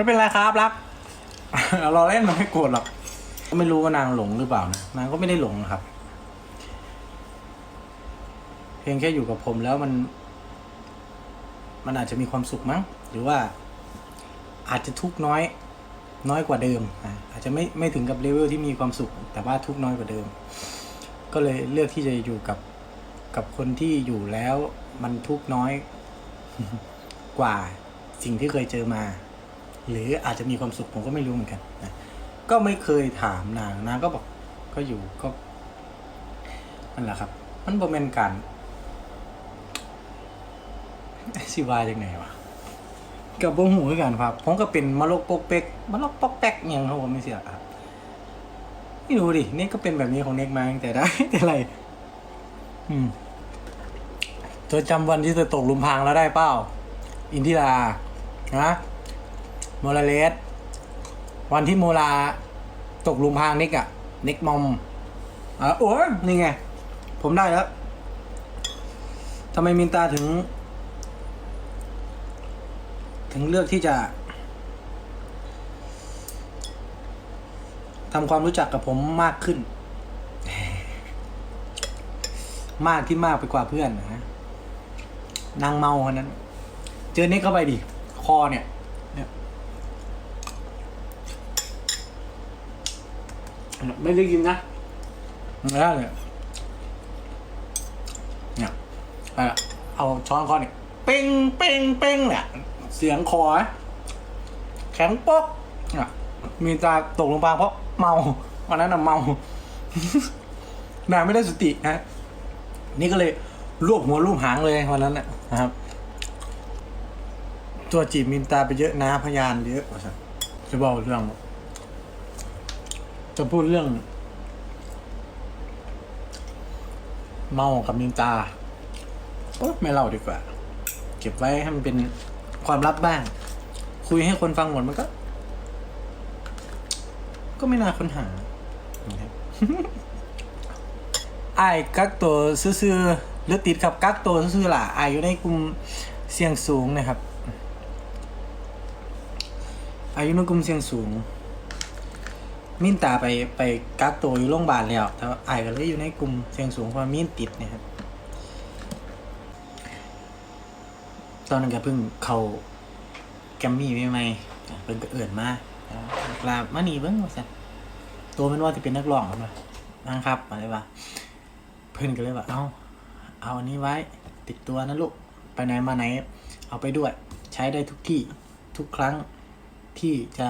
ไม่เป็นไรครับรัก เราเล่นมันไม่โกรธหรอกไม่รู้ว่านางหลงหรือเปล่านะนางก็ไม่ได้หลงนะครับ เพียงแค่อยู่กับผมแล้วมัน มันอาจจะมีความสุขมั้ง หรือว่า อาจจะทุกน้อย น้อยกว่าเดิมอะอาจจะไม่ไม่ถึงกับเลเวลที่มีความสุข แต่ว่าทุกน้อยกว่าเดิม ก็เลยเลือกที่จะอยู่กับกับคนที่อยู่แล้ว มันทุกน้อย กว่าสิ่งที่เคยเจอมา หรืออาจจะมีความสุขผมก็ไม่รู้เหมือนกันนะก็ไม่เคยถามนางนางก็บอกก็อยู่ก็นั่นแหละครับ มันบ่เป็นการสิว่าจังไหนวะกับบ่หูคือกันครับ ผมก็เป็นมะลกปกเป๊กมะลกปกแป๊กอหยังครับผมไม่เสียครับไม่รู้ดิเน็กก็เป็นแบบนี้ของเน็กมาตั้งแต่ได้แต่ไร อืมเธอจำวันที่เธอตกลุมพรางแล้วได้เปล่า อินทิรานะ โมราเลส วันที่โมลาตกลุมพางนิกอะนิกมอมอะโอ้ยนี่ไง ผมได้แล้วทำไมมินตาถึง ถึงเลือกที่จะทำความรู้จักกับผมมากขึ้น มากที่มากไปกว่าเพื่อนนะนางเมาคนนั้น เจอเน็กเข้าไปดิ คอเนี่ย เนี่ย ไม่ได้กินนะแล้วเนี่ยเนี่ยเอาเอาช้อนคอเนี่ยเป้งเป้งเป้งเนี่ยเสียงคอแข็งป๊อกอะมีตาตกลงพาเพราะเมาวันนั้นน่ะเมานางไม่ได้สตินะนี่ก็เลยรวบหัวรูปหางเลยวันนั้นนะนะครับ ตัวจีบมินตาไปเยอะนะพยานเยอะจะบอกเรื่อง จะพูดเรื่อง เมากับมินตาโอ๊ยไม่เล่าดีกว่า เก็บไว้ให้มันเป็นความลับบ้าง คุยให้คนฟังหมดมันก็ ก็ไม่น่าค้นหาไอ้กักตัวซื่อๆหรือติดกับกักตัวซื่อๆล่ะไอ้อยู่ในกลุ่มเสี่ยงสูงนะครับอายุในกลุ่มเสี่ยงสูง มิ้นตาไปไปกักตัวอยู่โรงพยาบาลแล้วแต่ว่าไอ้ายก็เลยอยู่ในกลุ่มเสี่ยงสูงเพราะมิ้นติดเนะครับตอนนั้นก็เพิ่งเขาแกมมี่ใหม่ๆเพิ่งก็เอื่นมาลามานี่เบิ้งว่าสันตัวมันว่าจะเป็นนักร้องหรือเปล่านะครับอะไรวะเพื่อนก็เลยว่าเอาเอาอันนี้ไว้ติดตัวนะลูกไปไหนมาไหน เอาไปด้วย ใช้ได้ทุกที่ทุกครั้งที่จะ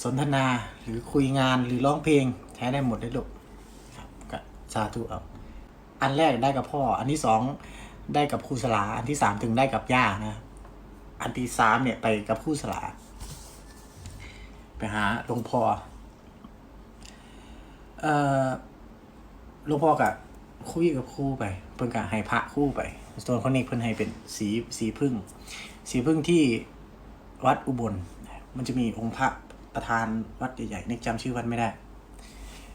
สนทนาหรือคุยงานหรือร้องเพลงใช้ได้หมดเลยลูกครับก็สาธุเอาอันแรกได้กับพ่อ อันที่สองได้กับครูสลา อันที่สามถึงได้กับย่านะ อันที่สามเนี่ยไปกับครูสลา ไปหาหลวงพ่อเอ่อหลวงพ่อกับคุยกับครูไป เพิ่นกับให้พระคู่ไปส่วนคนนี้เพิ่นให้เป็นสีสีพึ่ง สีพึ่งที่วัดอุบล มันจะมีองค์พระ ประธานวัดใหญ่ๆนึกจำชื่อวัดไม่ได้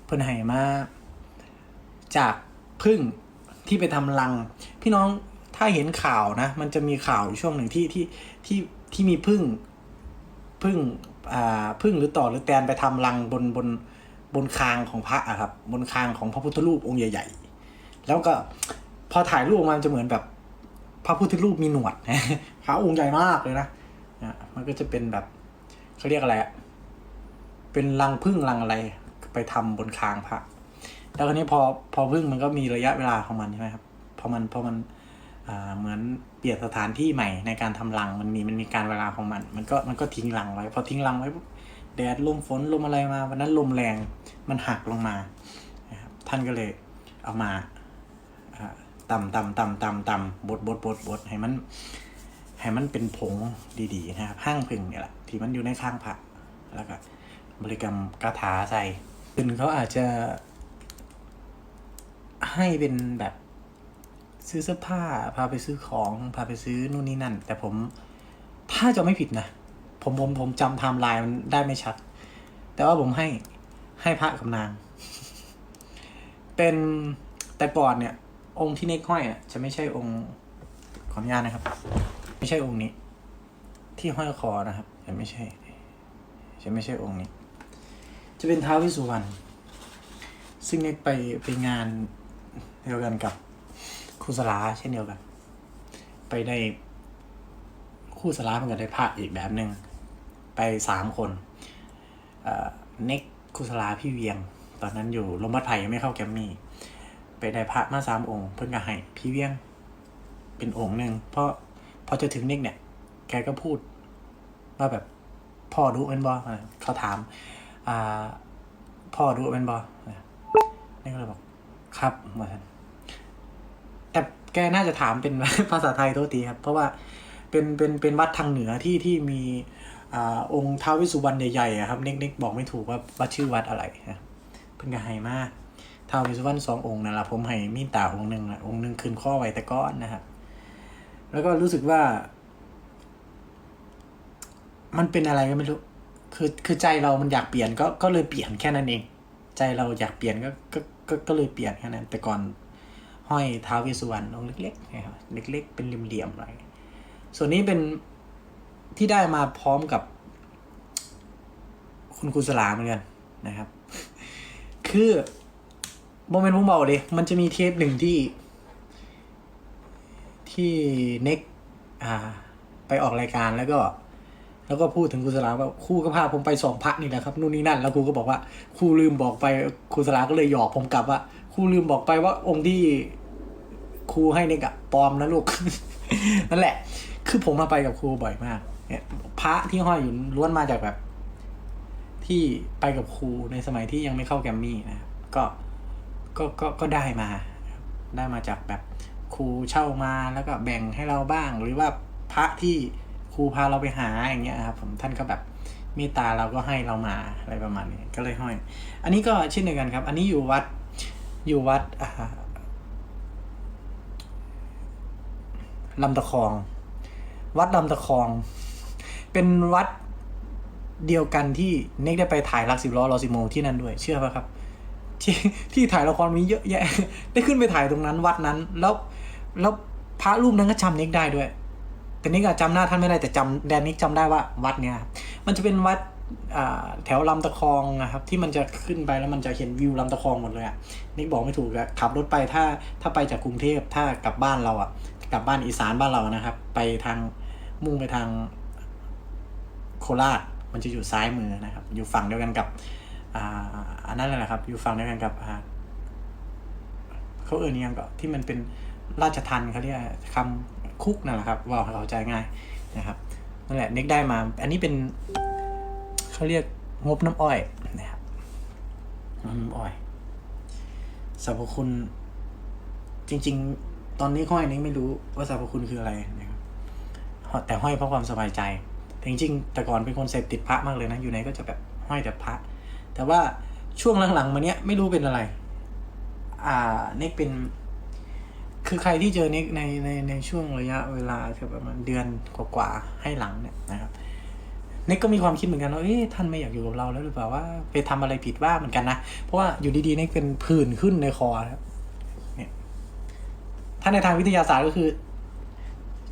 เพิ่นให้มาจากพึ่งที่ไปทำรัง พี่น้องถ้าเห็นข่าวนะ มันจะมีข่าวช่วงหนึ่งที่ที่ที่ที่มีพึ่งพึ่งอ่าพึ่งหรือต่อหรือแตนไปทำรังบนบนบนคางของพระอะครับ บนคางของพระพุทธรูปองค์ใหญ่ ๆ แล้วก็พอถ่ายรูปมันจะเหมือนแบบพระพุทธรูปมีหนวดพระองค์ใหญ่มากเลยนะนะมันก็จะเป็นแบบเขาเรียกอะไรอะ เป็นรังพึ่งรังอะไรไปทำบนคางพระแล้วคราวนี้พอพอพึ่งมันก็มีระยะเวลาของมันใช่ไหมครับพอมันพอมันเหมือนเปลี่ยนสถานที่ใหม่ในการทำรังมันมีมันมีการเวลาของมัน มันก็มันก็ทิ้งรังไว้ พอทิ้งรังไว้แดดลมฝนลมอะไรมาวันนั้นลมแรงมันหักลงมานะครับท่านก็เลยเอามาอ่าตำต่ำต่ำตำตำบดบดบดบดให้มันให้มันเป็นผงดีๆนะครับห้างพึ่งเนี่ยแหละที่มันอยู่ในข้างพระแล้วก็ บริกรรมคาถาใส่อื่นเขาอาจจะ ให้เป็นแบบซื้อเสื้อผ้า พาไปซื้อของพาไปซื้อนู่นนี่นั่น แต่ผมถ้าจะไม่ผิดนะ ผมผมผมจำไทม์ไลน์มันได้ไม่ชัด แต่ว่าผมให้ให้พระกับนาง เป็นแต่ก่อนเนี่ย องค์ที่เนกห้อยอะจะไม่ใช่องค์ขออนุญาตนะครับ ไม่ใช่องค์นี้ ที่ห้อยคอนะครับแต่ไม่ใช่จะไม่ใช่องค์นี้ จะเป็นท้าววิสุวรรณซึ่งเน็กไปไปงานเดียวกันกับครูสลาเช่นเดียวกัน ไปได้ครู่สลาเหมือนกันได้พระอีกแบบหนึ่งไปสามคนเน็กครูสลาพี่เวียง ตอนนั้นอยู่ลมบัดไผ่ยังไม่เข้าแกมมี่ไปได้พระมาสามองค์ เพิ่นก็ให้พี่เวียงเป็นองค์หนึ่งเพราะพอจะถึงเน็กเนี่ย แกก็พูดว่าแบบพ่อรู้เป็นบอเขาถาม อ่าพ่อรู้เป็นบอนี่ก็เลยบอก ครับเหมือนแต่แกน่าจะถามเป็นภาษาไทยโทษทีครับ เพราะว่าเป็นเป็นเป็นวัดทางเหนือที่ที่มีอ่าองค์ท้าววิสุวรรณใหญ่ๆครับเน็กเน็กบอกไม่ถูกว่าวัดชื่อวัดอะไรนะเพิ่งก็ให้มากท้าววิสุวรรณสององค์นั่นแหละผมให้มีตาองค์หนึ่งอะองค์หนึ่งคืนข้อไว้แต่ก้อนนะครับแล้วก็รู้สึกว่า มันเป็นอะไรก็ไม่รู้ คือคือใจเรามันอยากเปลี่ยนก็ก็เลยเปลี่ยนแค่นั้นเอง ใจเราอยากเปลี่ยนก็ก็ก็ก็เลยเปลี่ยนแค่นั้น แต่ก่อนห้อยเท้าวเวสสุวรรณองเล็กๆนะครับเล็ก ๆ เป็นเหลี่ยมๆอะไรส่วนนี้เป็นที่ได้มาพร้อมกับ คุณครูสลาเหมือนกันนะครับ คือโมเมนต์ผมบอกเลยมันจะมีเทปหนึ่งที่ ที่เน็กอ่า ไปออกรายการแล้วก็ แล้วก็พูดถึงครูสลาว่าครูก็พาผมไปสองพักนี่แหละครับนู่นนี่นั่น แล้วครูก็บอกว่าครูลืมบอกไปครูสลาก็เลยหยอกผมกลับว่าครูลืมบอกไปว่าองค์ที่ครูให้เนี่ยกะปลอมนะลูกนั่นแหละ คือผมมาไปกับครูบ่อยมาก เนี่ย พระที่ห้อยอยู่ล้วนมาจากแบบ ที่ไปกับครูในสมัยที่ยังไม่เข้าแกรมมี่นะครับก็ก็ก็ก็ได้มา ได้มาจากแบบครูเช่ามาแล้วก็แบ่งให้เราบ้างหรือว่าพระที่ รูพาเราไปหาอย่างเงี้ยครับผมท่านก็แบบเมตตาเราก็ให้เรามาอะไรประมาณนี้ก็เลยห้อย อันนี้ก็เช่นเดียวกันครับ อันนี้อยู่วัดอยู่วัดอ่าลำตะคอง วัดลำตะคอง เป็นวัดเดียวกันที่เน็กได้ไปถ่ายรักสิบล้อรอสิโมที่นั่นด้วย เชื่อป่ะครับ ที่ที่ถ่ายละครมีเยอะแยะ ได้ขึ้นไปถ่ายตรงนั้นวัดนั้น แล้วแล้วพระรูปนั้นก็จำเน็กได้ด้วย แต่นิกอะจำหน้าท่านไม่ได้แต่จำแดนนิกจำได้ว่าวัดเนี้ยมันจะเป็นวัดแถวลำตะคองนะครับที่มันจะขึ้นไปแล้วมันจะเห็นวิวลำตะคองหมดเลยอะนิกบอกไม่ถูกอะขับรถไปถ้าถ้าไปจากกรุงเทพถ้ากลับบ้านเราอะกลับบ้านอีสานบ้านเรานะครับ ไปทางมุ่งไปทางโคราชมันจะอยู่ซ้ายมือนะครับ อยู่ฝั่งเดียวกันกับอันนั้นแหละครับ อยู่ฝั่งเดียวกันกับอ่าเขาเอ่ยยังก็ที่มันเป็นราชทันเขาเรียกคำ คุกนั่นแหละครับว่าเข้าใจง่ายนะครับนั่นแหละเน็กได้มา อันนี้เป็นเขาเรียกงบน้ำอ้อยนะครับงบน้ำอ้อยสรรพคุณ จริง ๆ ตอนนี้ห้อยเน็กไม่รู้ว่าสรรพคุณคืออะไรนะครับแต่ห้อยเพราะความสบายใจแต่จริงๆแต่ก่อนเป็นคนเสพติดพระมากเลยนะอยู่ไหนก็จะแบบห้อยแต่พระ แต่ว่าช่วงหลังๆมาเนี้ยไม่รู้เป็นอะไร อ่าเน็กเป็น คือใครที่เจอน็กในในในช่วงระยะเวลาคือประมาณเดือนกว่าๆให้หลังเนี่ยนะครับเน็กก็มีความคิดเหมือนกันว่าเอ๊ะท่านไม่อยากอยู่กับเราแล้วหรือเปล่าว่าไปทำอะไรผิดว่าเหมือนกันนะ เพราะว่าอยู่ดีๆเน็กเป็นผื่นขึ้นในคอครับเนี่ยถ้าในทางวิทยาศาสตร์ก็คือ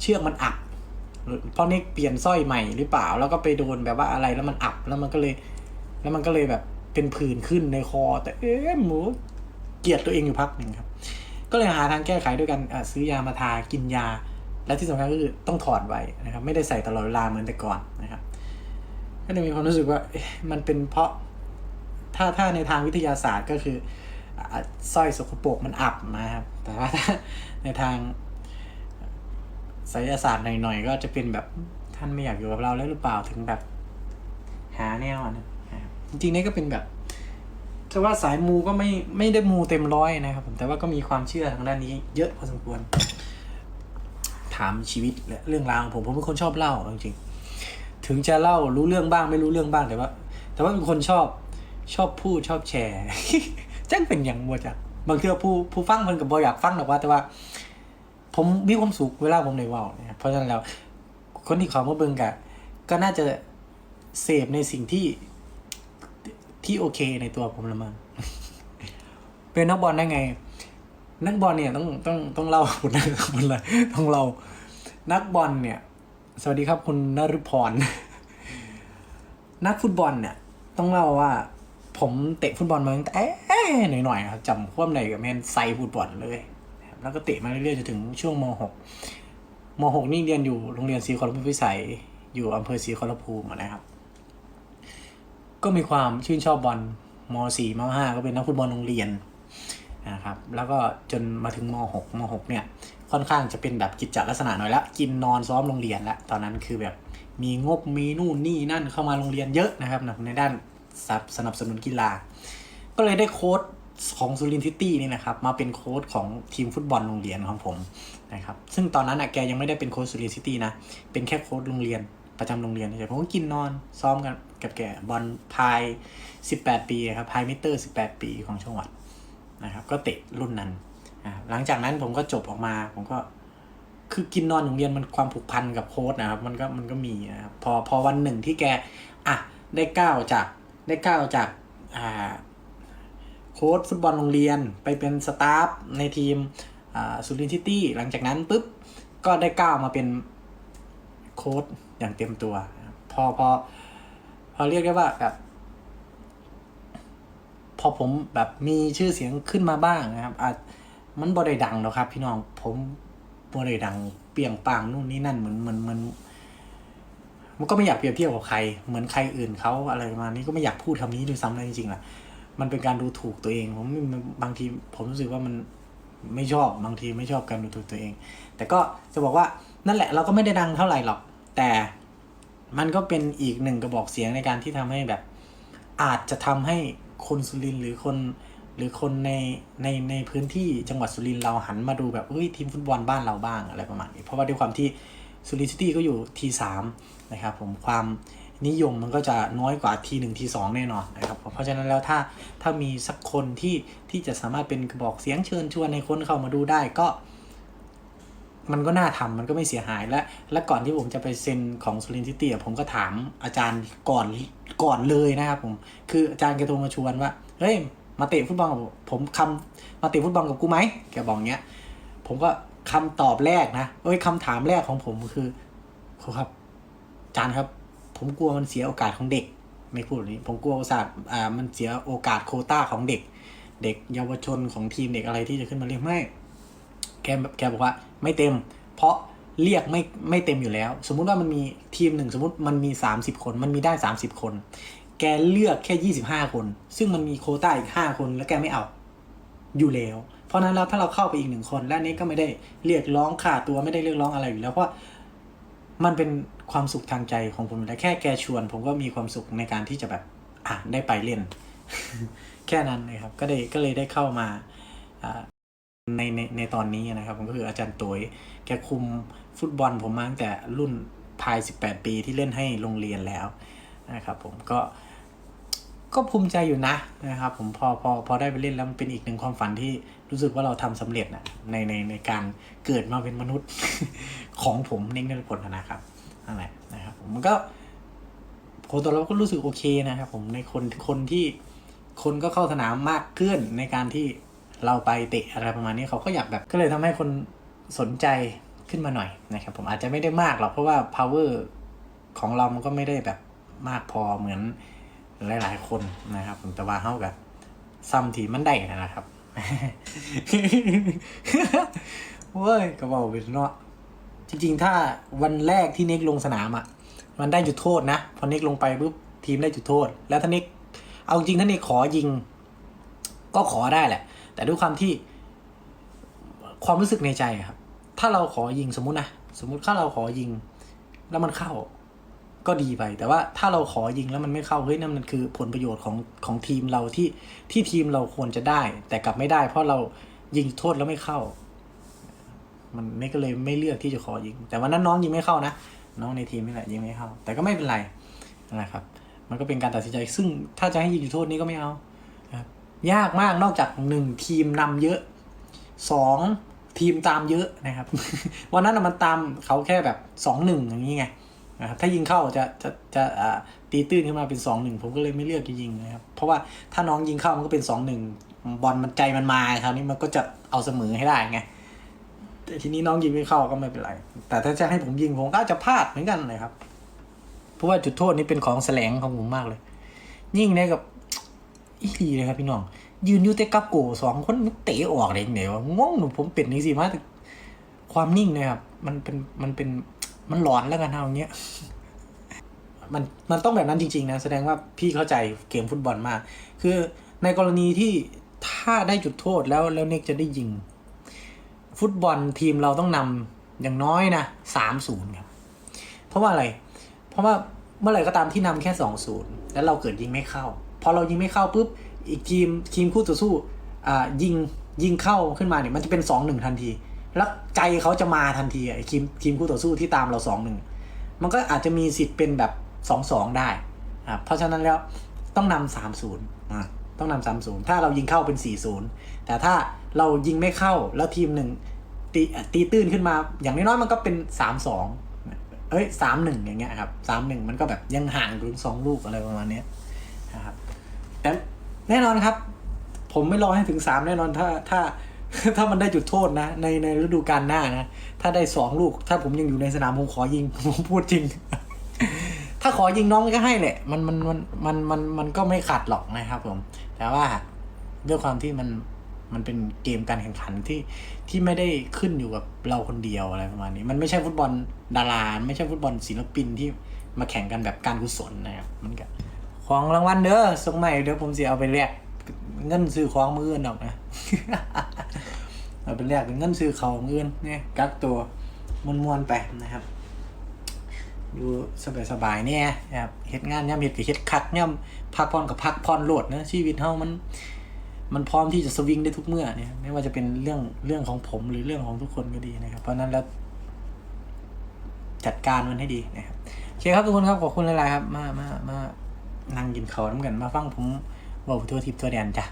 เชือกมันอักเพราะเน็กเปลี่ยนสร้อยใหม่หรือเปล่า แล้วก็ไปโดนแบบว่าอะไรแล้วมันอับแล้วมันก็เลย แล้วมันก็เลยแบบเป็นผื่นขึ้นในคอ แต่เอ๊ะหมูเกลียดตัวเองอยู่พักหนึ่งครับ ก็เลยหาทางแก้ไขด้วยกันซื้อยามาทากินยา และที่สำคัญก็คือต้องถอดไว้นะครับ ไม่ได้ใส่ตลอดเวลาเหมือนแต่ก่อนนะครับ ก็เลยมีความรู้สึกว่ามันเป็นเพราะถ้าถ้าในทางวิทยาศาสตร์ก็คือสร้อยสกปรกมันอับนะครับ แต่ว่าถ้าในทางไสยศาสตร์หน่อยๆ ก็จะเป็นแบบท่านไม่อยากอยู่กับเราแล้วหรือเปล่าถึงแบบหาแนวนะจริงๆนี่ก็เป็นแบบ จะว่าสายมูก็ไม่ไม่ได้มูเต็มร้อยนะครับผมแต่ว่าก็มีความเชื่อทางด้านนี้ เยอะพอสมควร ถามชีวิตและเรื่องราวของผมผมเป็นคนชอบเล่าจริงๆถึงจะเล่ารู้เรื่องบ้างไม่รู้เรื่องบ้างแต่ว่า แต่ว่าเป็นคนชอบชอบพูดชอบแชร์จังเป็นอย่างมัวจักบางทีผู้ผู้ฟังเพิ่นกับบอยากฟังหรอกว่า แต่ว่า ผมมีความสุขเวลาผมในว่าวนะครับเพราะฉะนั้นแล้วคนที่เขามาเบิ่งกะก็น่าจะเสพในสิ่งที่ ที่โอเคในตัวผมละมั้งเป็นนักบอลได้ไง นักบอลเนี่ยต้องต้องต้องเล่าคุณนะคุณเลยต้องเล่านักบอลเนี่ย สวัสดีครับคุณนฤพรนักฟุตบอลเนี่ยต้องเล่าว่า ผมเตะฟุตบอลมาตั้งแต่หน่อยๆครับจำความในกับแมนไซฟุตบอลเลยแล้วก็เตะมาเรื่อยๆจนถึงช่วงม .6 ม .6 นี่เรียนอยู่โรงเรียนศรีขอรภูมิพิสัย อยู่อำเภอศรีขอรภูมินะครับ ก็มีความชื่นชอบบอลม .4 ม .5 ก็เป็นนักฟุตบอลโรงเรียนนะครับแล้วก็จนมาถึงม .6 ม .6 เนี่ยค่อนข้างจะเป็นแบบกิจจลักษณะหน่อยละกินนอนซ้อมโรงเรียนแล้วตอนนั้นคือแบบมีงบมีนู่นนี่นั่นเข้ามาโรงเรียนเยอะนะครับในด้านสนับสนุนกีฬา ก็เลยได้โค้ดของซูรินทิตี้นี่นะครับมาเป็นโค้ดของทีมฟุตบอลโรงเรียนของผมนะครับซึ่งตอนนั้นอะแกยังไม่ได้เป็นโค้ดซูรินทิตี้นะเป็นแค่โค้ดโรงเรียน ประจำโรงเรียนเฉยผมก็กินนอนซ้อมกันกับแกบอลพาย 18 ปีครับพายมิเตอร์ 18 ปีของจังหวัดนะครับ ก็เตะรุ่นนั้นหลังจากนั้นผมก็จบออกมาผมก็คือกินนอนโรงเรียนมันความผูกพันกับโค้ดนะครับ มันก็มันก็มีนะครับพอพอวันหนึ่งที่แกอะได้ก้าวจากได้ก้าวจากอ่าโค้ดฟุตบอลโรงเรียนไปเป็นสตาฟในทีมอ่าสุรินทร์ซิตี้หลังจากนั้นปุ๊บก็ได้ก้าวมาเป็นโค้ด อย่างเต็มตัว พอพอพอเรียกได้ว่าแบบ พอผมแบบมีชื่อเสียงขึ้นมาบ้างนะครับอาจมันบ่ได้ดังหรอกครับ พี่น้องผมบ่ได้ดัง เปียงปังนู่นนี่นั่นเหมือนเหมือนเหมือนมันก็ไม่อยากเปรียบเทียบกับใคร เหมือนใครอื่นเขาอะไรประมาณนี้ก็ไม่อยากพูดคำนี้ด้วยซ้ำเลยจริงๆล่ะ มันเป็นการดูถูกตัวเอง ผมบางทีผมรู้สึกว่ามันไม่ชอบบางทีไม่ชอบการดูถูกตัวเอง แต่ก็จะบอกว่านั่นแหละเราก็ไม่ได้ดังเท่าไหร่หรอก แต่มันก็เป็นอีกหนึ่งกระบอกเสียงในการที่ทำให้แบบ อาจจะทำให้คนสุรินหรือคนหรือคนในในในพื้นที่จังหวัดสุรินเราหันมาดูแบบเฮ้ยทีมฟุตบอลบ้านเราบ้างอะไรประมาณนี้ เพราะว่าด้วยความที่สุรินซิตี้ก็อยู่ทีสามนะครับผมความนิยมมันก็จะน้อยกว่าทีหนึ่งทีสองแน่นอนนะครับเพราะฉะนั้นแล้วถ้าถ้ามีสักคนที่ที่จะสามารถเป็นกระบอกเสียงเชิญชวนในคนเข้ามาดูได้ก็ มันก็น่าทำมันก็ไม่เสียหายและ และก่อนที่ผมจะไปเซ็นของสุรินทร์ซิตี้ผมก็ถามอาจารย์ก่อนก่อนเลยนะครับผมคืออาจารย์แกโทรมาชวนว่าเฮ้ยมาเตะฟุตบอลกับผมคำมาเตะฟุตบอลกับกูไหมแกบอกเงี้ย ผมก็คำตอบแรกนะเอ้ยคำถามแรกของผมคือครับอาจารย์ครับ ผมกลัวมันเสียโอกาสของเด็ก ไม่พูดแบบนี้ ผมกลัวโอกาสอ่ามันเสียโอกาสโคต้าของเด็ก เด็กเยาวชนของทีมเด็กอะไรที่จะขึ้นมาเรียกไม่ แกแกบอกว่าไม่เต็ม เพราะเรียกไม่ไม่เต็มอยู่แล้ว สมมุติว่ามันมีทีมหนึ่งสมมติมันมี 30 คน มันมีได้ 30 คน แกเลือกแค่ 25 คน ซึ่งมันมีโคต้าอีก 5 คนแล้วแกไม่เอาอยู่แล้ว เพราะนั้นแล้วถ้าเราเข้าไปอีกหนึ่งคน และนี้ก็ไม่ได้เรียกร้องค่าตัวไม่ได้เรียกร้องอะไรอยู่แล้วเพราะมันเป็นความสุขทางใจของผมอยู่แล้วแค่แกชวน ผมก็มีความสุขในการที่จะแบบอะได้ไปเล่น แค่นั้นนะครับก็ได้ก็เลยได้เข้ามา ในในในตอนนี้นะครับผมก็คืออาจารย์ตัวแกคุมฟุตบอลผมมาตั้งแต่รุ่นพาย 18 ปีที่เล่นให้โรงเรียนแล้วนะครับผมก็ก็ภูมิใจอยู่นะนะครับผมพอพอพอได้ไปเล่นแล้วมันเป็นอีกหนึ่งความฝันที่รู้สึกว่าเราทำสำเร็จนะในในในการเกิดมาเป็นมนุษย์ของผมเน่งนผลนะครับนั่นแหละนะครับผมมันก็โหตอนเราก็รู้สึกโอเคนะครับผมในคนคนที่คนก็เข้าสนามมากขึ้นในการที่ เราไปเตะอะไรประมาณนี้เขาก็อยากแบบก็เลยทำให้คนสนใจขึ้นมาหน่อยนะครับ ผมอาจจะไม่ได้มากหรอกเพราะว่า power ของเรามันก็ไม่ได้แบบมากพอเหมือนหลาย ๆ คนนะครับผมแต่ว่าเท่ากับซ้ำทีมันได้นะครับเว้ยก็บอกเป็นเนาะจริง ๆ ถ้าวันแรกที่เน็กลงสนามอะ มันได้จุดโทษนะพอเน็กลงไปปุ๊บทีมได้จุดโทษ แล้วถ้าเน็กเอาจริงถ้าเน็กขอยิง ก็ขอได้แหละ แต่ด้วยความที่ความรู้สึกในใจครับ ถ้าเราขอยิงสมมตินะสมมติถ้าเราขอยิงแล้วมันเข้า ก็ดีไป แต่ว่าถ้าเราขอยิงแล้วมันไม่เข้าเฮ้ยนั่นมันคือผลประโยชน์ของของทีมเราที่ที่ทีมเราควรจะได้ แต่กลับไม่ได้ เพราะเรายิงโทษแล้วไม่เข้า มันไม่ก็เลยไม่เลือกที่จะขอยิง แต่วันนั้นน้องยิงไม่เข้านะน้องในทีมนี่แหละยิงไม่เข้า แต่ก็ไม่เป็นไรนะครับ มันก็เป็นการตัดสินใจ ซึ่งถ้าจะให้ยิงจุดโทษนี้ก็ไม่เอา ยากมากนอกจากหนึ่งทีมนำเยอะสองทีมตามเยอะนะครับ วันนั้นมันตามเขาแค่แบบสองหนึ่งอย่างนี้ไงนะครับถ้ายิงเข้าจะจะจะตีตื้นขึ้นมาเป็นสองหนึ่งผมก็เลยไม่เลือกจะยิงนะครับ เพราะว่าถ้าน้องยิงเข้ามันก็เป็นสองหนึ่งบอลมันใจมันมาคราวนี้มันก็จะเอาเสมอให้ได้ไงแต่ทีนี้น้องยิงไม่เข้าก็ไม่เป็นไร แต่ถ้าจะให้ผมยิงผมก็จะพลาดเหมือนกันเลยครับ เพราะว่าจุดโทษนี่เป็นของแสลงของผมมากเลย ยิ่งได้กับ อีหลีเลยครับพี่น้อง ยืนอยู่แต่กับโกสองคนมันเตะออกเลยเนี่ยวะงงหนูผมเป็นนี่สิมาแต่ความนิ่งเลยครับ มันเป็นมันเป็นมันหลอนแล้วกันเอาอย่างเงี้ยมันมันต้องแบบนั้นจริงๆนะ แสดงว่าพี่เข้าใจเกมฟุตบอลมาก คือในกรณีที่ถ้าได้จุดโทษแล้วแล้วเน็กจะได้ยิง ฟุตบอลทีมเราต้องนำอย่างน้อยนะสามศูนย์ครับ เพราะว่าอะไร เพราะว่าเมื่อไหร่ก็ตามที่นำแค่สองศูนย์แล้วเราเกิดยิงไม่เข้า พอเรายิงไม่เข้าปุ๊บอีกทีมทีมคู่ต่อสู้อ่ายิงยิงเข้าขึ้นมาเนี่ยมันจะเป็นสองหนึ่งทันที แล้วใจเขาจะมาทันทีไอ้ทีมทีมคู่ต่อสู้ที่ตามเราสองหนึ่งมันก็อาจจะมีสิทธิ์เป็นแบบสองสองได้ครับเพราะฉะนั้นแล้วต้องนำสามศูนย์อะต้องนำสามศูนย์ถ้าเรายิงเข้าเป็นสี่ศูนย์แต่ถ้าเรายิงไม่เข้าแล้วทีมหนึ่งตีตีตื้นขึ้นมา อย่างน้อยๆมันก็เป็นสามสองเอ้ยสามหนึ่งอย่างเงี้ยครับสามหนึ่งมันก็แบบยังห่างถึงสองลูกอะไรประมาณเนี้ยนะครับ แต่แน่นอนครับ ผมไม่รอให้ถึงสามแน่นอนถ้าถ้าถ้ามันได้จุดโทษนะ ในในฤดูกาลหน้านะ ถ้าได้สองลูก ถ้าผมยังอยู่ในสนามผมขอยิงผมพูดจริง ถ้าขอยิงน้องก็ให้แหละ มันมันมันมันมันมันก็ไม่ขัดหรอกนะครับผม แต่ว่าด้วยความที่มันมันเป็นเกมการแข่งขันที่ที่ไม่ได้ขึ้นอยู่กับเราคนเดียวอะไรประมาณนี้ มันไม่ใช่ฟุตบอลดารา ไม่ใช่ฟุตบอลศิลปินที่มาแข่งกันแบบการกุศลนะครับมันก็ ของรางวัลเด้อส่งใหม่เดี๋ยวผมจะเอาไปแลกเงินซื้อของมืออื่นออกนะเอาไปแลกเป็นเงินซื้อเของอื่นเนี่ยกักตัวมวนๆไปนะครับอยู่สบายๆเนี่ยนะครับเฮ็ดงานย่ำเฮ็ดกับเฮ็ดคักย่ำพักผ่อนกับพักผ่อนโหลดนะชีวิตเฮามัน มันพร้อมที่จะสวิงได้ทุกเมื่อเนี่ยไม่ว่าจะเป็นเรื่องเรื่องของผมหรือเรื่องของทุกคนก็ดีนะครับ เพราะฉะนั้นแล้วจัดการมันให้ดีนะครับโอเคครับทุกคนครับขอบคุณหลายๆครับ มามามา นั่งกินข้าวน้ำกันมาฟังผมบอกทั่วทิพย์ทั่วแดนจ้ะ